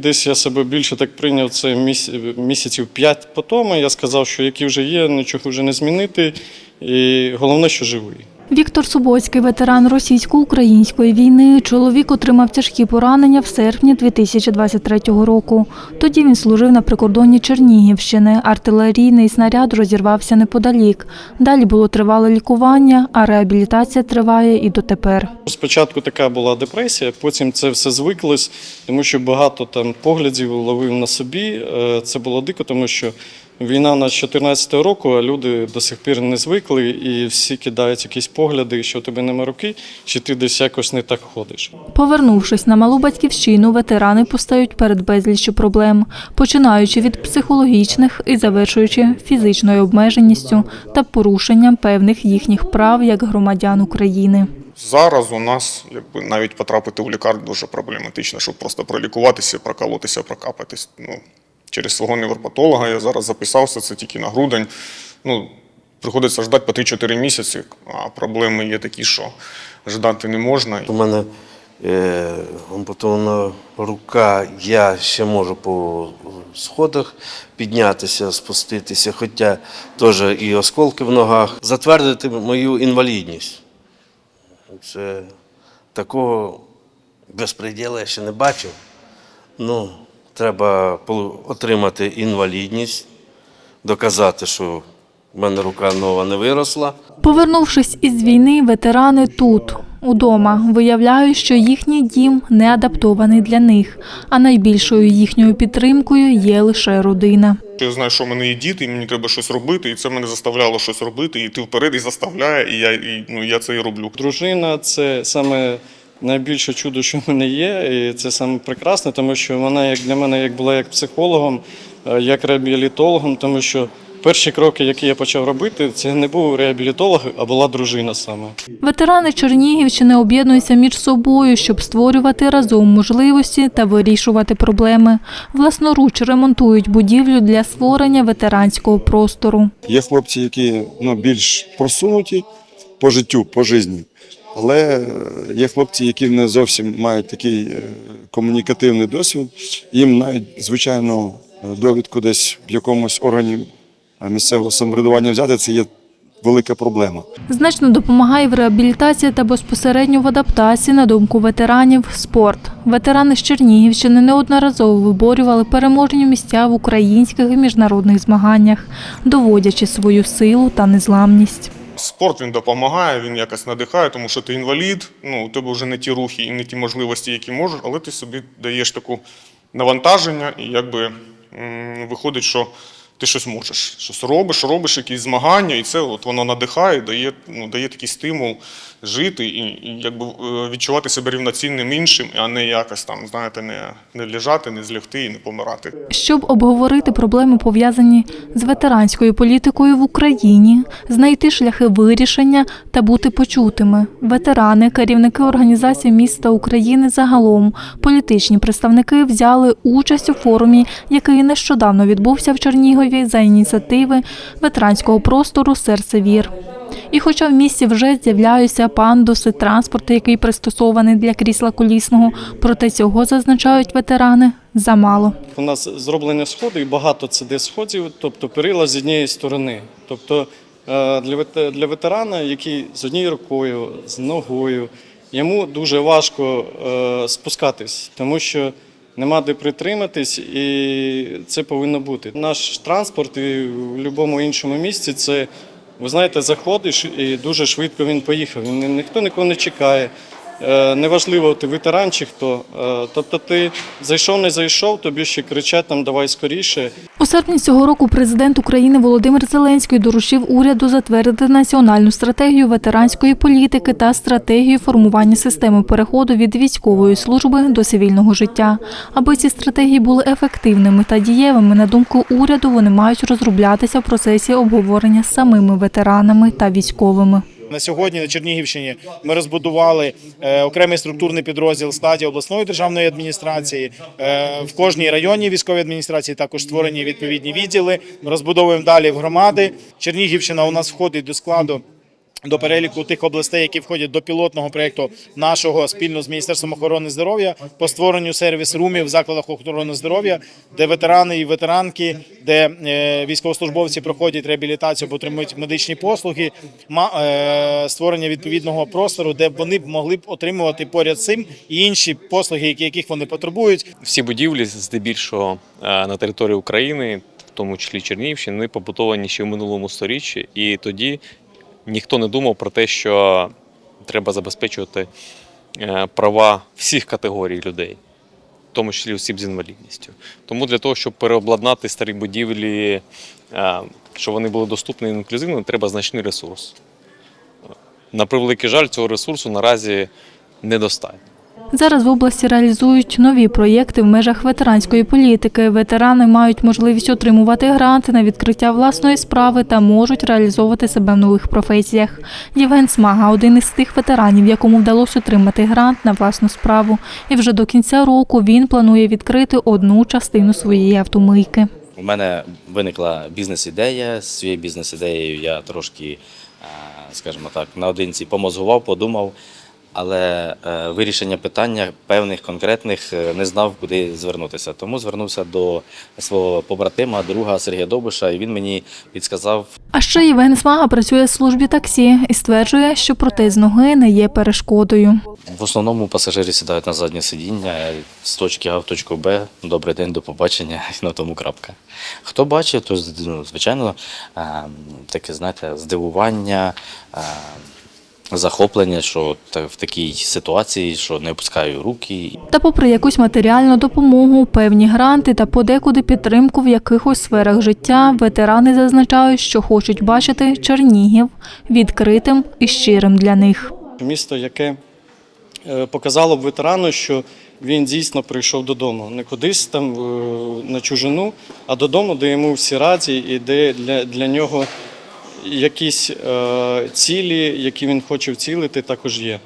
Десь я себе більше так прийняв це міс- місяців п'ять по тому. Я сказав, що які вже є, нічого вже не змінити. І головне, що живий. Віктор Субоцький, ветеран російсько-української війни. Чоловік отримав тяжкі поранення в серпні 2023 року. Тоді він служив на прикордонні Чернігівщини. Артилерійний снаряд розірвався неподалік. Далі було тривале лікування, а реабілітація триває і дотепер. Спочатку така була депресія, потім це все звиклось, тому що багато там поглядів ловив на собі. Е, Це було дико, тому що війна на 14 року, а люди до сих пір не звикли, і всі кидають якісь погляди, що у тебе нема руки, чи ти десь якось не так ходиш. Повернувшись на малу батьківщину, ветерани постають перед безліччю проблем, починаючи від психологічних і завершуючи фізичною обмеженістю та порушенням певних їхніх прав як громадян України. Зараз у нас якби навіть потрапити в лікарню дуже проблематично, щоб просто пролікуватися, проколотися, прокапатись. Ну, через свого невропатолога я зараз записався, це тільки на грудень. Ну, приходиться ждати по 3-4 місяці, а проблеми є такі, що ждати не можна. У мене е, ампутована рука, я ще можу по сходах піднятися, спуститися, хоча теж і осколки в ногах. Затвердити мою інвалідність. Це такого безпреділу я ще не бачив. Ну, треба отримати інвалідність, доказати, що в мене рука нова не виросла. Повернувшись із війни, ветерани тут, удома, виявляють, що їхній дім не адаптований для них, а найбільшою їхньою підтримкою є лише родина. Я знаю, що в мене є діти, і мені треба щось робити, і це мене заставляло щось робити, і йти вперед і заставляє, і я, і, ну, я це і роблю. Дружина це саме найбільше чудо, що в мене є, і це саме прекрасне, тому що вона як для мене як була як психологом, е, як реабілітологом, тому що перші кроки, які я почав робити, це не був реабілітолог, а була дружина саме. Ветерани Чернігівщини об'єднуються між собою, щоб створювати разом можливості та вирішувати проблеми. Власноруч ремонтують будівлю для створення ветеранського простору. Є хлопці, які ну, більш просунуті по життю, по житті. Але є хлопці, які не зовсім мають такий е, комунікативний досвід. Їм навіть звичайно довідку десь в якомусь органі е, місцевого самоврядування взяти це є велика проблема. Значно допомагає в реабілітації та безпосередньо в адаптації, на думку ветеранів, спорт. Ветерани з Чернігівщини неодноразово виборювали переможні місця в українських і міжнародних змаганнях, доводячи свою силу та незламність. Спорт він допомагає, він якось надихає, тому що ти інвалід, ну, у тебе вже не ті рухи і не ті можливості, які можеш, але ти собі даєш таку навантаження, і якби виходить, що ти щось можеш, щось робиш, робиш якісь змагання, і це от воно надихає, дає, ну, дає такий стимул жити і, і якби е, відчувати себе рівноцінним іншим, а не якось там, знаєте, не, не лежати, не злягти і не помирати. Щоб обговорити проблеми, пов'язані з ветеранською політикою в Україні, знайти шляхи вирішення та бути почутими. Ветерани, керівники організацій міста України загалом, політичні представники взяли участь у форумі, який нещодавно відбувся в Чернігові за ініціативи ветеранського простору Серце вір. І хоча в місті вже з'являються пандуси, транспорт, який пристосований для крісла колісного, проте цього зазначають ветерани замало. У нас зроблені сходи, і багато це де сходів, тобто перила з однієї сторони. Тобто е, для ветерана, який з однією рукою, з ногою, йому дуже важко е, спускатись, тому що нема де притриматись, і це повинно бути. Наш транспорт і в будь-якому іншому місці це. Ви знаєте, заходиш і дуже швидко він поїхав. Ніхто нікого не чекає. Е, Неважливо, ти ветеран чи хто. Е, Тобто ти зайшов, не зайшов, тобі ще кричать там давай скоріше. У серпні цього року президент України Володимир Зеленський доручив уряду затвердити національну стратегію ветеранської політики та стратегію формування системи переходу від військової служби до цивільного життя. Аби ці стратегії були ефективними та дієвими, на думку уряду, вони мають розроблятися в процесі обговорення з самими ветеранами та військовими. На сьогодні на Чернігівщині ми розбудували е, окремий структурний підрозділ стадії обласної державної адміністрації. Е, в кожній районній військовій адміністрації також створені відповідні відділи. Розбудовуємо далі в громади. Чернігівщина у нас входить до складу до переліку тих областей, які входять до пілотного проєкту нашого спільно з Міністерством охорони здоров'я по створенню сервіс-румів в закладах охорони здоров'я, де ветерани і ветеранки, де е, військовослужбовці проходять реабілітацію, або отримують медичні послуги, е, створення відповідного простору, де вони б могли б отримувати поряд цим і інші послуги, яких вони потребують, Всі будівлі, здебільшого е, на території України, в тому числі Чернігівщини, вони побудовані ще в минулому сторіччі, і тоді ніхто не думав про те, що треба забезпечувати е, права всіх категорій людей, в тому числі осіб з інвалідністю. Тому для того, щоб переобладнати старі будівлі, е, щоб вони були доступні і інклюзивні, треба значний ресурс. На превеликий жаль, цього ресурсу наразі недостатньо. Зараз в області реалізують нові проєкти в межах ветеранської політики. Ветерани мають можливість отримувати гранти на відкриття власної справи та можуть реалізовувати себе в нових професіях. Євген Смага один із тих ветеранів, якому вдалося отримати грант на власну справу. І вже до кінця року він планує відкрити одну частину своєї автомийки. У мене виникла бізнес-ідея. З цією бізнес-ідеєю я трошки, скажімо так, наодинці помозгував, подумав, але е, вирішення питання певних конкретних е, не знав, куди звернутися. Тому звернувся до свого побратима, друга Сергія Добиша, і він мені підсказав А ще Євген Смага працює в службі таксі і стверджує, що протез ноги не є перешкодою. В основному пасажири сідають на заднє сидіння з точки А в точку Б. Добрий день, до побачення, і на тому крапка. Хто бачив, то ну, звичайно е, таке, знаєте, здивування, е, захоплення, що в такій ситуації, що не опускаю руки. Та попри якусь матеріальну допомогу, певні гранти та подекуди підтримку в якихось сферах життя, ветерани зазначають, що хочуть бачити Чернігів відкритим і щирим для них. Місто, яке е, показало б ветерану, що він дійсно прийшов додому. Не кудись там е, на чужину, а додому, де йому всі раді і де для, для нього якісь е, цілі, які він хоче вцілити, також є.